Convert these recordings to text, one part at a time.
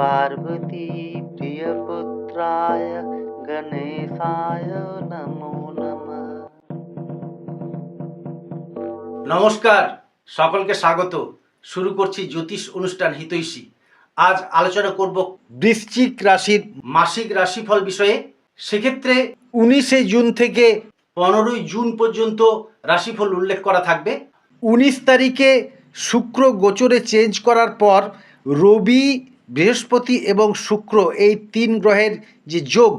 पार्वती प्रियपुत्राय गणेशाय नमो नमः নমস্কার সকলকে স্বাগত শুরু করছি জ্যোতিষ অনুষ্ঠান হিতৈষী আজ আলোচনা করব বৃশ্চিক রাশির মাসিক রাশিফল বিষয়ে সেক্ষেত্রে উনিশে জুন থেকে পনেরোই জুন পর্যন্ত রাশিফল উল্লেখ করা থাকবে উনিশ তারিখে শুক্র গোচরে চেঞ্জ করার পর রবি বৃহস্পতি এবং শুক্র এই তিন গ্রহের যে যোগ,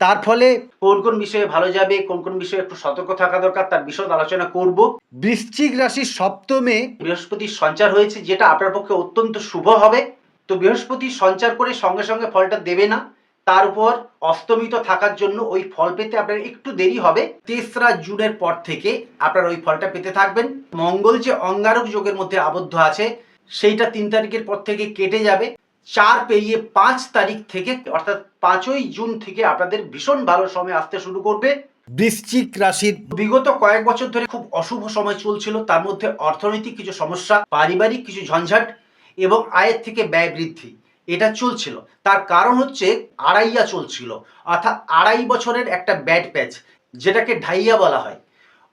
তার ফলে কোন কোন বিষয়ে ভালো যাবে, কোন কোন বিষয়ে একটু সতর্ক থাকা দরকার, তার বিশদ আলোচনা করব। বৃশ্চিক রাশির সপ্তমে বৃহস্পতির সঞ্চার হয়েছে, যেটা আপনার পক্ষে অত্যন্ত শুভ হবে। তো বৃহস্পতি সঞ্চার করে সঙ্গে সঙ্গে ফলটা দেবে না, তার উপর অস্তমিত থাকার জন্য ওই ফল পেতে আপনার একটু দেরি হবে। তেসরা জুনের পর থেকে আপনার ওই ফলটা পেতে থাকবেন। মঙ্গল যে অঙ্গারক যোগের মধ্যে আবদ্ধ আছে, সেইটা তিন তারিখের পর থেকে কেটে যাবে। চার পেরিয়ে পাঁচ তারিখ থেকে অর্থাৎ পাঁচই জুন থেকে আপনাদের ভীষণ ভালো সময় আসতে শুরু করবে। বৃশ্চিক রাশির বিগত কয়েক বছর ধরে খুব অশুভ সময় চলছিল তার মধ্যে অর্থনৈতিক কিছু সমস্যা পারিবারিক কিছু ঝঞ্ঝাট এবং আয়ের থেকে ব্যয় বৃদ্ধি এটা চলছিল। তার কারণ হচ্ছে আড়াইয়া চলছিল অর্থাৎ আড়াই বছরের একটা ব্যাড প্যাচ যেটাকে ঢাইয়া বলা হয়।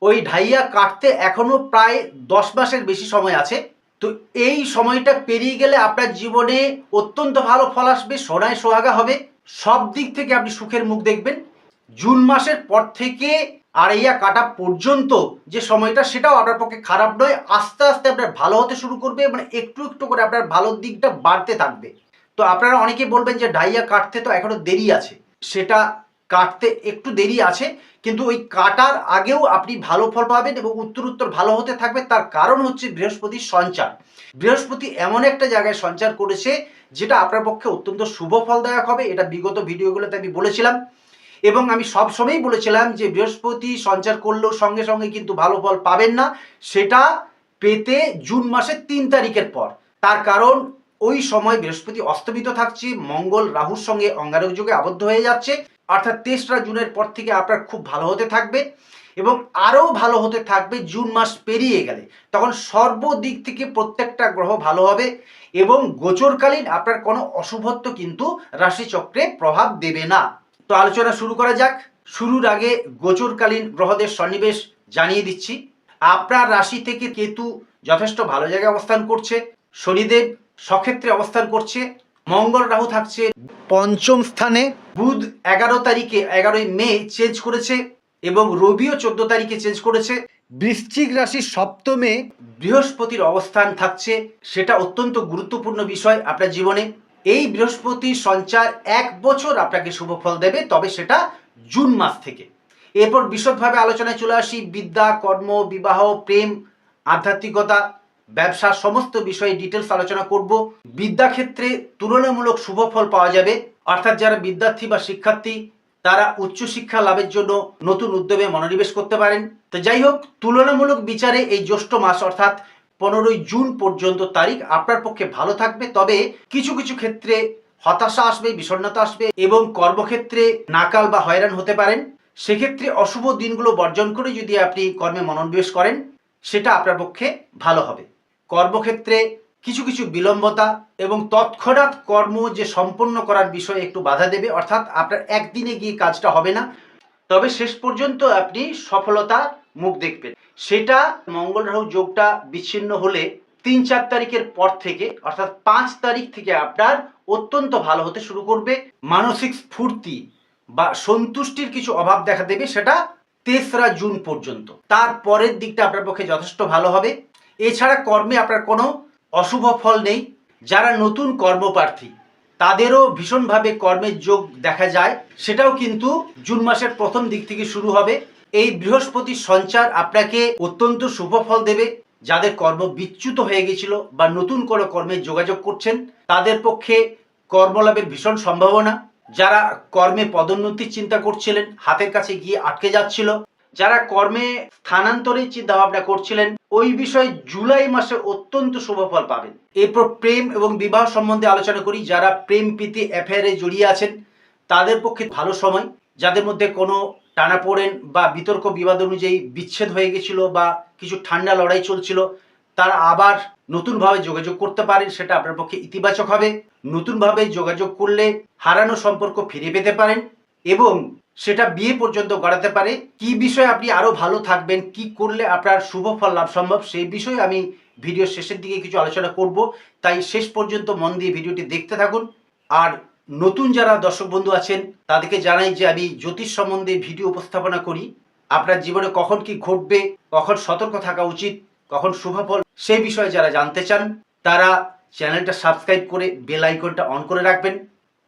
ওই ঢাইয়া কাটতে এখনও প্রায় দশ মাসের বেশি সময় আছে। তো এই সময়টা পেরিয়ে গেলে আপনার জীবনে অত্যন্ত ভালো ফল আসবে, সোনায় সোহাগা হবে। সব দিক থেকে আপনি সুখের মুখ দেখবেন। জুন মাসের পর থেকে আড়াইয়া কাটা পর্যন্ত যে সময়টা, সেটাও আপনার পক্ষে খারাপ নয়। আস্তে আস্তে আপনার ভালো হতে শুরু করবে মানে একটু একটু করে আপনার ভালোর দিকটা বাড়তে থাকবে। তো আপনারা অনেকে বলবেন যে ডাইয়া কাটতে তো এখনও দেরি আছে। সেটা কাটতে একটু দেরি আছে, কিন্তু ওই কাটার আগেও আপনি ভালো ফল পাবেন এবং উত্তর উত্তর ভালো হতে থাকবে। তার কারণ হচ্ছে বৃহস্পতির সঞ্চার। বৃহস্পতি এমন একটা জায়গায় সঞ্চার করেছে যেটা আপনার পক্ষে অত্যন্ত শুভ ফলদায়ক হবে, এটা বিগত ভিডিওগুলোতে আমি বলেছিলাম। এবং আমি সব সময়ই বলেছিলাম যে বৃহস্পতি সঞ্চার করলেও সঙ্গে সঙ্গে কিন্তু ভালো ফল পাবেন না। সেটা পেতে জুন মাসের তিন তারিখের পর। তার কারণ ওই সময় বৃহস্পতি অস্তমিত থাকছে, মঙ্গল, রাহুর সঙ্গে অঙ্গারক যুগে আবদ্ধ হয়ে যাচ্ছে। অর্থাৎ তেসরা জুনের পর থেকে আপনার খুব ভালো হতে থাকবে এবং আরও ভালো হতে থাকবে জুন মাস পেরিয়ে গেলে। তখন সর্বদিক থেকে প্রত্যেকটা গ্রহ ভালো হবে এবং গোচরকালীন আপনার কোনো অশুভত্ব কিন্তু রাশিচক্রে প্রভাব দেবে না। তো আলোচনা শুরু করা যাক। শুরুর আগে গোচরকালীন গ্রহদের সন্নিবেশ জানিয়ে দিচ্ছি। আপনার রাশি থেকে কেতু যথেষ্ট ভালো জায়গায় অবস্থান করছে। শনিদেব সক্ষেত্রে অবস্থান করছে। মঙ্গল রাহু থাকছে। পঞ্চম স্থানে বুধ এগারো তারিখে এগারোই মে চেঞ্জ করেছে এবং রবিও চোদ্দ তারিখে চেঞ্জ করেছে। বৃশ্চিক রাশির সপ্তমে বৃহস্পতির অবস্থান থাকছে সেটা অত্যন্ত গুরুত্বপূর্ণ বিষয় আপনার জীবনে। এই বৃহস্পতি সঞ্চার এক বছর আপনাকে শুভ ফল দেবে তবে সেটা জুন মাস থেকে। এরপর বিশদভাবে আলোচনায় চলে আসি। বিদ্যা কর্ম বিবাহ প্রেম আধ্যাত্মিকতা ব্যবসা সমস্ত বিষয়ে ডিটেলস আলোচনা করব। বিদ্যাক্ষেত্রে তুলনামূলক শুভ ফল পাওয়া যাবে। অর্থাৎ যারা বিদ্যার্থী বা শিক্ষার্থী, তারা উচ্চশিক্ষা লাভের জন্য নতুন উদ্যোগে মনোনিবেশ করতে পারেন। তো যাই হোক, তুলনামূলক বিচারে এই জ্যৈষ্ঠ মাস, অর্থাৎ পনেরোই জুন পর্যন্ত তারিখ আপনার পক্ষে ভালো থাকবে। তবে কিছু কিছু ক্ষেত্রে হতাশা আসবে, বিষণ্ণতা আসবে এবং কর্মক্ষেত্রে নাকাল বা হয়রান হতে পারেন। সেক্ষেত্রে অশুভ দিনগুলো বর্জন করে যদি আপনি কর্মে মনোনিবেশ করেন, সেটা আপনার পক্ষে ভালো হবে। কর্মক্ষেত্রে কিছু কিছু বিলম্বতা এবং তৎক্ষণাৎ কর্ম যে সম্পন্ন করার বিষয়ে একটু বাধা দেবে, অর্থাৎ আপনার একদিনে গিয়ে কাজটা হবে না। তবে শেষ পর্যন্ত আপনি সফলতা মুখ দেখবেন। সেটা মঙ্গল রাহু যোগটা বিচ্ছিন্ন হলে তিন চার তারিখের পর থেকে, অর্থাৎ পাঁচ তারিখ থেকে আপনার অত্যন্ত ভালো হতে শুরু করবে। মানসিক স্ফূর্তি বা সন্তুষ্টির কিছু অভাব দেখা দেবে, সেটা তেসরা জুন পর্যন্ত। তার পরের দিকটা আপনার পক্ষে যথেষ্ট ভালো হবে। এছাড়া কর্মে আপনার কোনো অশুভ ফল নেই। যারা নতুন কর্মপ্রার্থী, তাদেরও ভীষণভাবে কর্মের যোগ দেখা যায়। সেটাও কিন্তু জুন মাসের প্রথম দিক থেকে শুরু হবে। এই বৃহস্পতির সঞ্চার আপনাকে অত্যন্ত শুভ ফল দেবে। যাদের কর্ম বিচ্যুত হয়ে গেছিল বা নতুন কোনো কর্মে যোগাযোগ করছেন, তাদের পক্ষে কর্মলাভের ভীষণ সম্ভাবনা। যারা কর্মে পদোন্নতির চিন্তা করছিলেন, হাতের কাছে গিয়ে আটকে যাচ্ছিল যারা কর্মে স্থানান্তরের চিন্তা ভাবনা করছিলেন, ওই বিষয়ে জুলাই মাসে অত্যন্ত শুভ ফল পাবেন। এরপর প্রেম এবং বিবাহ সম্বন্ধে আলোচনা করি। যারা প্রেম প্রীতি অ্যাফেয়ারে জড়িয়ে আছেন, তাদের পক্ষে ভালো সময়। যাদের মধ্যে কোনো টানাপোড়েন বা বিতর্ক বিবাদ অনুযায়ী বিচ্ছেদ হয়ে গেছিল বা কিছু ঠান্ডা লড়াই চলছিল, তারা আবার নতুনভাবে যোগাযোগ করতে পারেন, সেটা আপনার পক্ষে ইতিবাচক হবে। নতুনভাবে যোগাযোগ করলে হারানো সম্পর্ক ফিরে পেতে পারেন। এবং সেটা বিয়ে পর্যন্ত গড়াতে পারে। কি বিষয়ে আপনি আরও ভালো থাকবেন, কি করলে আপনার শুভ ফল লাভ সম্ভব, সেই বিষয়ে আমি ভিডিও শেষের দিকে কিছু আলোচনা করব। তাই শেষ পর্যন্ত মন দিয়ে ভিডিওটি দেখতে থাকুন। আর নতুন যারা দর্শক বন্ধু আছেন, তাদেরকে জানাই যে আমি জ্যোতিষ সম্বন্ধে ভিডিও উপস্থাপনা করি। আপনার জীবনে কখন কি ঘটবে, কখন সতর্ক থাকা উচিত, কখন শুভ ফল, সেই বিষয়ে যারা জানতে চান, তারা চ্যানেলটা সাবস্ক্রাইব করে বেল আইকনটা অন করে রাখবেন।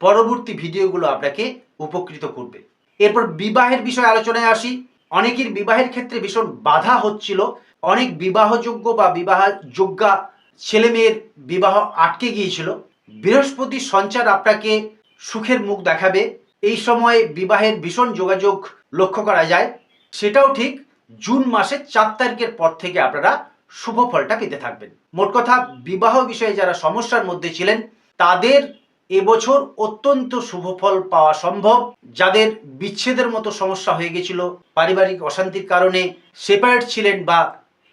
পরবর্তী ভিডিওগুলো আপনাকে উপকৃত করবে। এরপর বিবাহের বিষয়ে আলোচনায় আসি। অনেকের বিবাহের ক্ষেত্রে ভীষণ বাধা হচ্ছিল। অনেক বিবাহযোগ্য বা বিবাহ যোগ্যা ছেলে মেয়ের বিবাহ আটকে গিয়েছিল। বৃহস্পতির সঞ্চার আপনাকে সুখের মুখ দেখাবে। এই সময়ে বিবাহের ভীষণ যোগাযোগ লক্ষ্য করা যায়। সেটাও ঠিক, জুন মাসের চার তারিখের পর থেকে আপনারা শুভ ফলটা পেতে থাকবেন। মোট কথা, বিবাহ বিষয়ে যারা সমস্যার মধ্যে ছিলেন, তাদের এবছর অত্যন্ত শুভ ফল পাওয়া সম্ভব। যাদের বিচ্ছেদের মতো সমস্যা হয়ে গেছিল, পারিবারিক অশান্তির কারণে সেপারেট ছিলেন বা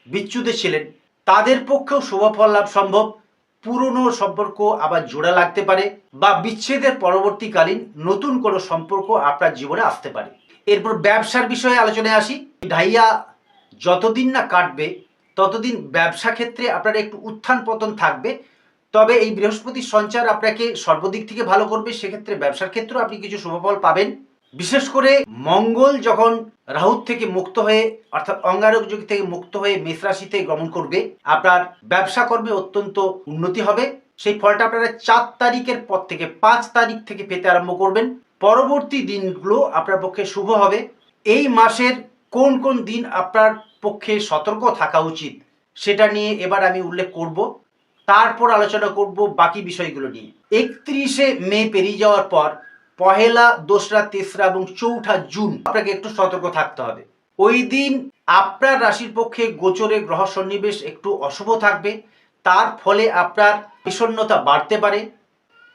বিচ্যুতে ছিলেন, তাদের পক্ষেও শুভ ফল লাভ সম্ভব। পুরনো সম্পর্ক আবার জোড়া লাগতে পারে বা বিচ্ছেদের পরবর্তীকালীন নতুন কোনো সম্পর্ক আপনার জীবনে আসতে পারে। এরপর ব্যবসার বিষয়ে আলোচনায় আসি। ঢাইয়া যতদিন না কাটবে, ততদিন ব্যবসা ক্ষেত্রে আপনার একটু উত্থান পতন থাকবে। তবে এই বৃহস্পতির সঞ্চার আপনাকে সর্বদিক থেকে ভালো করবে, সেক্ষেত্রে ব্যবসার ক্ষেত্রেও আপনি কিছু শুভফল পাবেন। বিশেষ করে মঙ্গল যখন রাহুর থেকে মুক্ত হয়ে, অর্থাৎ অঙ্গারক যুগ থেকে মুক্ত হয়ে মেষ রাশিতে গমন করবে, আপনার ব্যবসা কর্মে অত্যন্ত উন্নতি হবে। সেই ফলটা আপনারা চার তারিখের পর থেকে, পাঁচ তারিখ থেকে পেতে আরম্ভ করবেন। পরবর্তী দিনগুলো আপনার পক্ষে শুভ হবে। এই মাসের কোন কোন দিন আপনার পক্ষে সতর্ক থাকা উচিত, সেটা নিয়ে এবার আমি উল্লেখ করব। তারপর আলোচনা করব বাকি বিষয়গুলো নিয়ে। একত্রিশে মে পেরিয়ে যাওয়ার পর, পহেলা, দোসরা, তেসরা এবং চৌঠা জুন আপনাকে একটু সতর্ক থাকতে হবে। ওই দিন আপনার রাশির পক্ষে গোচরে গ্রহ সন্নিবেশ একটু অশুভ থাকবে। তার ফলে আপনার বিষণ্ণতা বাড়তে পারে।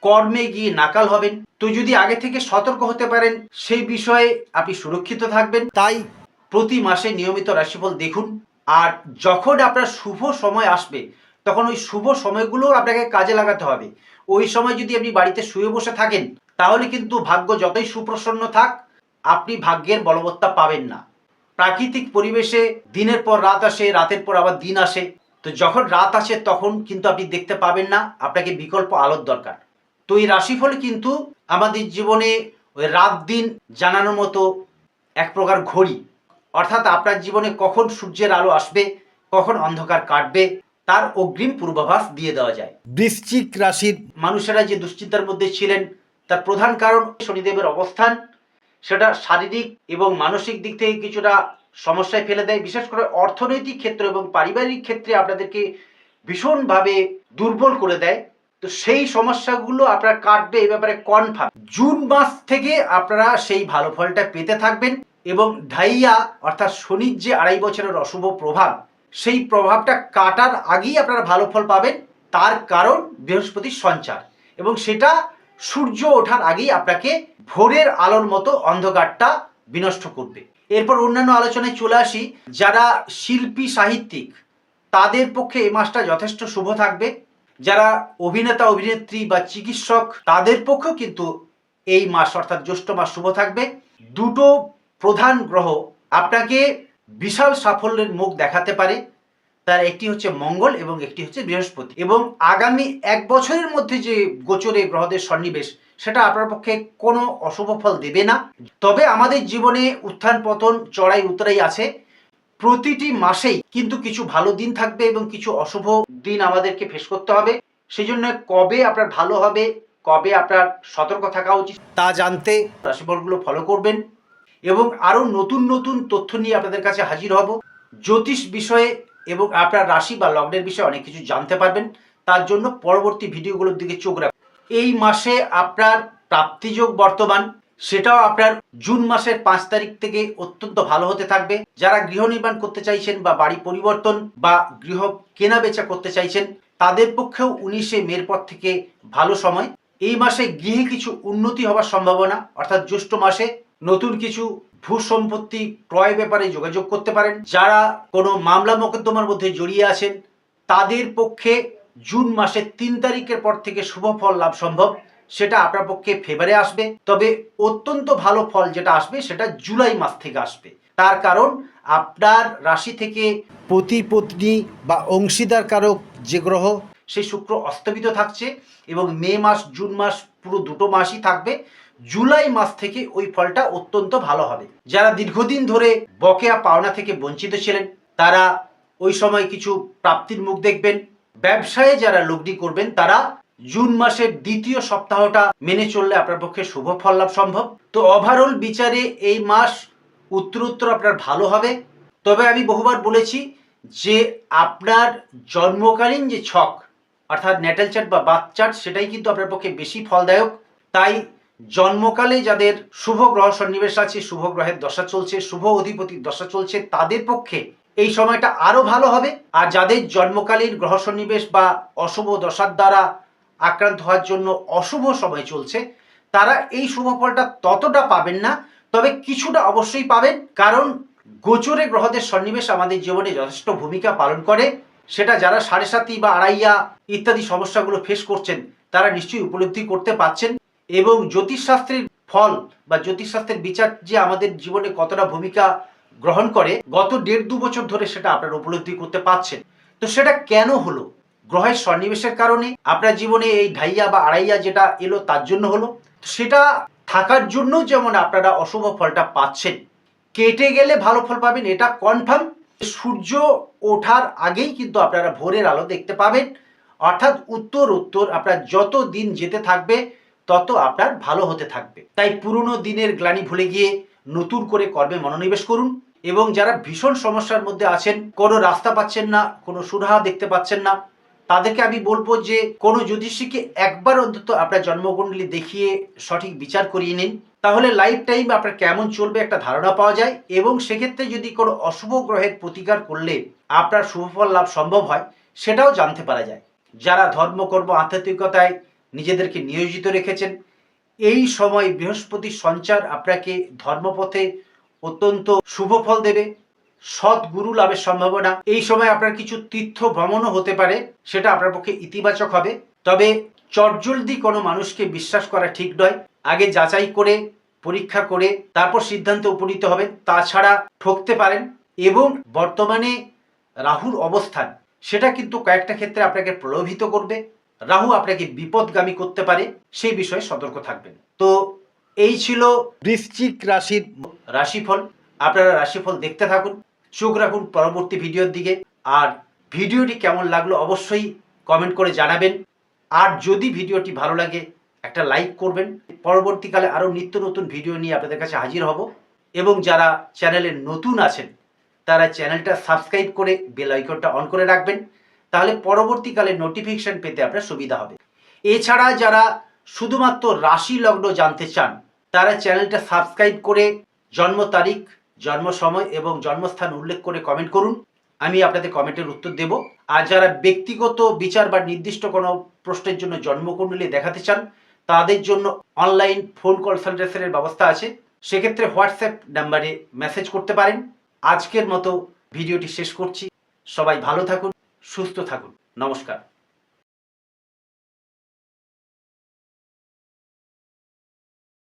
কর্মে গিয়ে নাকাল হবেন। তো যদি আগে থেকে সতর্ক হতে পারেন, সেই বিষয়ে আপনি সুরক্ষিত থাকবেন। তাই প্রতি মাসে নিয়মিত রাশিফল দেখুন। আর যখন আপনার শুভ সময় আসবে তখন ওই শুভ সময়গুলো আপনাকে কাজে লাগাতে হবে। ওই সময় যদি আপনি বাড়িতে শুয়ে বসে থাকেন, তাহলে কিন্তু ভাগ্য যতই সুপ্রসন্ন থাক, আপনি ভাগ্যের বলবত্তা পাবেন না। প্রাকৃতিক পরিবেশে দিনের পর রাত আসে, রাতের পর আবার দিন আসে। তো যখন রাত আসে, তখন কিন্তু আপনি দেখতে পাবেন না, আপনাকে বিকল্প আলোর দরকার। তো এই রাশিফল কিন্তু আমাদের জীবনে ওই রাত দিন জানানোর মতো এক প্রকার ঘড়ি। অর্থাৎ আপনার জীবনে কখন সূর্যের আলো আসবে, কখন অন্ধকার কাটবে তার অগ্রিম পূর্বাভাস দিয়ে দেওয়া যায়। বৃশ্চিক রাশির মানুষেরা যে দুশ্চিন্তার মধ্যে ছিলেন তার প্রধান কারণ শনিদেবের অবস্থান। সেটা শারীরিক এবং মানসিক দিক থেকে কিছুটা সমস্যায় ফেলে দেয়। বিশেষ করে অর্থনৈতিক ক্ষেত্র এবং পারিবারিক ক্ষেত্রে আপনাদেরকে ভীষণভাবে দুর্বল করে দেয়। তো সেই সমস্যাগুলো আপনার কাটবে এ ব্যাপারে কনফার্ম জুন মাস থেকে আপনারা সেই ভালো ফলটা পেতে থাকবেন এবং ঢাইয়া অর্থাৎ শনির যে আড়াই বছরের অশুভ প্রভাব সেই প্রভাবটা কাটার আগেই আপনারা ভালো ফল পাবেন, তার কারণ বৃহস্পতির সঞ্চার। এবং সেটা সূর্য ওঠার আগেই আপনাকে ভোরের আলোর মতো অন্ধকারটা বিনষ্ট করবে। এরপর অন্যান্য আলোচনায় চলে আসি, যারা শিল্পী সাহিত্যিক, তাদের পক্ষে এই মাসটা যথেষ্ট শুভ থাকবে। যারা অভিনেতা, অভিনেত্রী বা চিকিৎসক, তাদের পক্ষেও কিন্তু এই মাস, অর্থাৎ জ্যৈষ্ঠ মাস শুভ থাকবে। দুটো প্রধান গ্রহ আপনাকে বিশাল সাফল্যের মুখ দেখাতে পারে। তার একটি হচ্ছে মঙ্গল এবং একটি হচ্ছে বৃহস্পতি। এবং আগামী এক বছরের মধ্যে যে গোচরে গ্রহদের সন্নিবেশ, সেটা আপনার পক্ষে কোনো অশুভ ফল দেবে না। তবে আমাদের জীবনে উত্থান পতন, চড়াই উতরাই আছে। প্রতিটি মাসেই কিন্তু কিছু ভালো দিন থাকবে এবং কিছু অশুভ দিন আমাদেরকে ফেস করতে হবে। সেই জন্য কবে আপনার ভালো হবে, কবে আপনার সতর্ক থাকা উচিত, তা জানতে রাশিফলগুলো ফলো করবেন। এবং আরও নতুন নতুন তথ্য নিয়ে আপনাদের কাছে হাজির হব। জ্যোতিষ বিষয়ে এবং আপনার রাশি বা লগ্নের বিষয়ে অনেক কিছু জানতে পারবেন। তার জন্য পরবর্তী ভিডিওগুলোর দিকে চোখ রাখুন। এই মাসে আপনার প্রাপ্তিযোগ বর্তমান। সেটাও আপনার জুন মাসের পাঁচ তারিখ থেকে অত্যন্ত ভালো হতে থাকবে। যারা গৃহ নির্মাণ করতে চাইছেন বা বাড়ি পরিবর্তন বা গৃহ কেনা বেচা করতে চাইছেন, তাদের পক্ষেও উনিশে মের পর থেকে ভালো সময়। এই মাসে গৃহে কিছু উন্নতি হওয়ার সম্ভাবনা, অর্থাৎ জ্যৈষ্ঠ মাসে নতুন কিছু ভূ সম্পত্তি ক্রয় ব্যাপারে যোগাযোগ করতে পারেন। যারা কোনো মামলা মোকদ্দমার মধ্যে জড়িয়ে আছেন, তাদের পক্ষে জুন মাসের তিন তারিখের পর থেকে শুভ ফল লাভ সম্ভব। সেটা আপনার পক্ষে ফেভারে আসবে। তবে অত্যন্ত ভালো ফল যেটা আসবে, সেটা জুলাই মাস থেকে আসবে। তার কারণ, আপনার রাশি থেকে পতি পত্নী বা অংশীদার কারক যে গ্রহ সেই শুক্র অস্তমিত থাকছে এবং মে মাস, জুন মাস পুরো দুটো মাসই থাকবে। জুলাই মাস থেকে ওই ফলটা অত্যন্ত ভালো হবে। যারা দীর্ঘদিন ধরে বকেয়া পাওনা থেকে বঞ্চিত ছিলেন, তারা ওই সময় কিছু প্রাপ্তির মুখ দেখবেন। ব্যবসায়ে যারা লগ্নি করবেন, তারা জুন মাসের দ্বিতীয় সপ্তাহটা মেনে চললে আপনার পক্ষে শুভ ফল লাভ সম্ভব। তো ওভারঅল বিচারে এই মাস উত্তরোত্তর আপনার ভালো হবে। তবে আমি বহুবার বলেছি যে আপনার জন্মকালীন যে ছক, অর্থাৎ ন্যাটাল চার্ট বা বাথ চার্ট সেটাই কিন্তু আপনার পক্ষে বেশি ফলদায়ক। তাই জন্মকালে যাদের শুভ গ্রহ সন্নিবেশ আছে, শুভ গ্রহের দশা চলছে, শুভ অধিপতির দশা চলছে, তাদের পক্ষে এই সময়টা আরও ভালো হবে। আর যাদের জন্মকালীন গ্রহ সন্নিবেশ বা অশুভ দশার দ্বারা আক্রান্ত হওয়ার জন্য অশুভ সময় চলছে, তারা এই শুভ ফলটা ততটা পাবেন না, তবে কিছুটা অবশ্যই পাবেন। কারণ গোচরে গ্রহদের সন্নিবেশ আমাদের জীবনে যথেষ্ট ভূমিকা পালন করে। সেটা যারা সাড়ে সাতি বা আড়াইয়া ইত্যাদি সমস্যাগুলো ফেস করছেন, তারা নিশ্চয়ই উপলব্ধি করতে পারছেন। এবং জ্যোতিষশাস্ত্রের ফল বা জ্যোতিষশাস্ত্রের বিচার যে আমাদের জীবনে কতটা ভূমিকা গ্রহণ করে, গত দেড় দু বছর ধরে সেটা আপনারা উপলব্ধি করতে পারছেন। তো সেটা কেন হলো? গ্রহের সন্নিবেশের কারণে আপনার জীবনে এই ঢাইয়া বা আড়াইয়া যেটা এলো তার জন্য হলো। সেটা থাকার জন্য যেমন আপনারা অশুভ ফলটা পাচ্ছেন। কেটে গেলে ভালো ফল পাবেন, এটা কনফার্ম সূর্য ওঠার আগেই কিন্তু আপনারা ভোরের আলো দেখতে পাবেন। অর্থাৎ উত্তর উত্তর আপনার যত দিন যেতে থাকবে তত আপনার ভালো হতে থাকবে। তাই পুরনো দিনের গ্লানি ভুলে গিয়ে নতুন করে কর্মে মনোনিবেশ করুন এবং যারা ভীষণ সমস্যার মধ্যে আছেন, কোনো রাস্তা পাচ্ছেন না, কোনো সুরাহা দেখতে পাচ্ছেন না, তাদেরকে আমি বলব যে কোনো জ্যোতিষীকে একবার অন্তত আপনার জন্মকুণ্ডলী দেখিয়ে সঠিক বিচার করিয়ে নিন। তাহলে লাইফ টাইম আপনার কেমন চলবে একটা ধারণা পাওয়া যায় এবং সেক্ষেত্রে যদি কোনো অশুভ গ্রহের প্রতিকার করলে আপনার শুভফল লাভ সম্ভব হয়, সেটাও জানতে পারা যায়। যারা ধর্মকর্ম আধ্যাত্মিকতায় নিজেদেরকে নিয়োজিত রেখেছেন। এই সময় বৃহস্পতির সঞ্চার আপনাকে ধর্মপথে অত্যন্ত শুভ ফল দেবে। সৎ গুরু লাভের সম্ভাবনা। এই সময় আপনার কিছু তীর্থ ভ্রমণও হতে পারে, সেটা আপনার পক্ষে ইতিবাচক হবে। তবে চটজলদি কোনো মানুষকে বিশ্বাস করা ঠিক নয়। আগে যাচাই করে, পরীক্ষা করে, তারপর সিদ্ধান্তে উপনীত হবেন। তাছাড়া ঠকতে পারেন এবং বর্তমানে রাহুর অবস্থান, সেটা কিন্তু কয়েকটা ক্ষেত্রে আপনাকে প্রলোভিত করবে। রাহু আপনাকে বিপদগামী করতে পারে, সেই বিষয়ে সতর্ক থাকবেন। তো এই ছিল বৃশ্চিক রাশির রাশিফল। আপনারা রাশিফল দেখতে থাকুন, চোখ রাখুন পরবর্তী ভিডিওর দিকে। আর ভিডিওটি কেমন লাগল অবশ্যই কমেন্ট করে জানাবেন। আর যদি ভিডিওটি ভালো লাগে, একটা লাইক করবেন। পরবর্তীকালে আরও নিত্য নতুন ভিডিও নিয়ে আপনাদের কাছে হাজির হব। এবং যারা চ্যানেলে নতুন আছেন, তারা চ্যানেলটা সাবস্ক্রাইব করে বেল আইকনটা অন করে রাখবেন। তাহলে পরবর্তীকালে নোটিফিকেশন পেতে আপনার সুবিধা হবে। এছাড়া যারা শুধুমাত্র রাশি লগ্ন জানতে চান, তারা চ্যানেলটা সাবস্ক্রাইব করে জন্ম তারিখ, জন্ম সময় এবং জন্মস্থান উল্লেখ করে কমেন্ট করুন। আমি আপনাদের কমেন্টের উত্তর দেব। আর যারা ব্যক্তিগত বিচার বা নির্দিষ্ট কোনো প্রশ্নের জন্য জন্মকুণ্ডলী দেখাতে চান, তাদের জন্য অনলাইন ফোন কনসালটেশনের ব্যবস্থা আছে। সেক্ষেত্রে হোয়াটসঅ্যাপ নাম্বারে মেসেজ করতে পারেন। আজকের মতো ভিডিওটি শেষ করছি। সবাই ভালো থাকুন। সুস্থ থাকুন। নমস্কার।